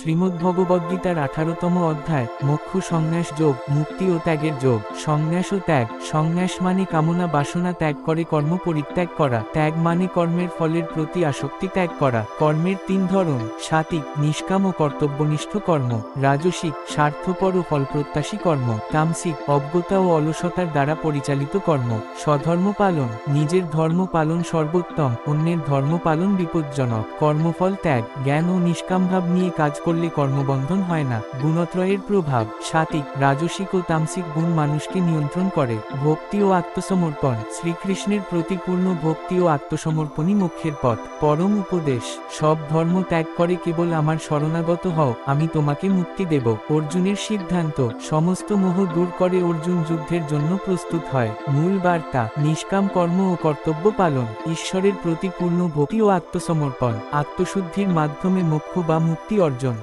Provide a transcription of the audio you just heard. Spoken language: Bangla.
শ্রীমদ্ভগবদ্গীতার আঠারোতম অধ্যায়, মোক্ষ সংন্যাস যোগ, মুক্তি ও ত্যাগের যোগ সংন্যাস ও ত্যাগ সংন্যাস মানে কামনা বাসনা ত্যাগ করে কর্ম পরিত্যাগ করা, ত্যাগ মানে কর্মের ফলের প্রতি আসক্তি ত্যাগ করা, কর্মের তিন ধরন সাতিক নিষ্কাম ও কর্তব্যনিষ্ঠ কর্ম, রাজসিক, স্বার্থপর ও ফলপ্রত্যাশী কর্ম, তামসিক, অজ্ঞতা ও অলসতার দ্বারা পরিচালিত কর্ম, স্বধর্ম পালন, নিজের ধর্ম পালন সর্বোত্তম, অন্যের ধর্ম পালন বিপজ্জনক, কর্মফল ত্যাগ, জ্ঞান ও নিষ্কামভাব নিয়ে কাজ করলে কর্মবন্ধন হয় না। গুণত্রয়ের প্রভাব সাতিক রাজসিক ও তামসিক গুণ মানুষকে নিয়ন্ত্রণ করে। ভক্তি ও আত্মসমর্পণ, শ্রীকৃষ্ণের প্রতি পূর্ণ ভক্তি ও আত্মসমর্পণই মুখ্যের পথ। পরম উপদেশ, সব ধর্ম ত্যাগ করে কেবল আমার শরণাগত হও, আমি তোমাকে মুক্তি দেব। অর্জুনের সিদ্ধান্ত, সমস্ত মোহ দূর করে অর্জুন যুদ্ধের জন্য প্রস্তুত হয়। মূল বার্তা, নিষ্কাম কর্ম ও কর্তব্য পালন, ঈশ্বরের প্রতি পূর্ণ ভক্তি ও আত্মসমর্পণ, আত্মশুদ্ধির মাধ্যমে মোক্ষ বা মুক্তি অর্জন।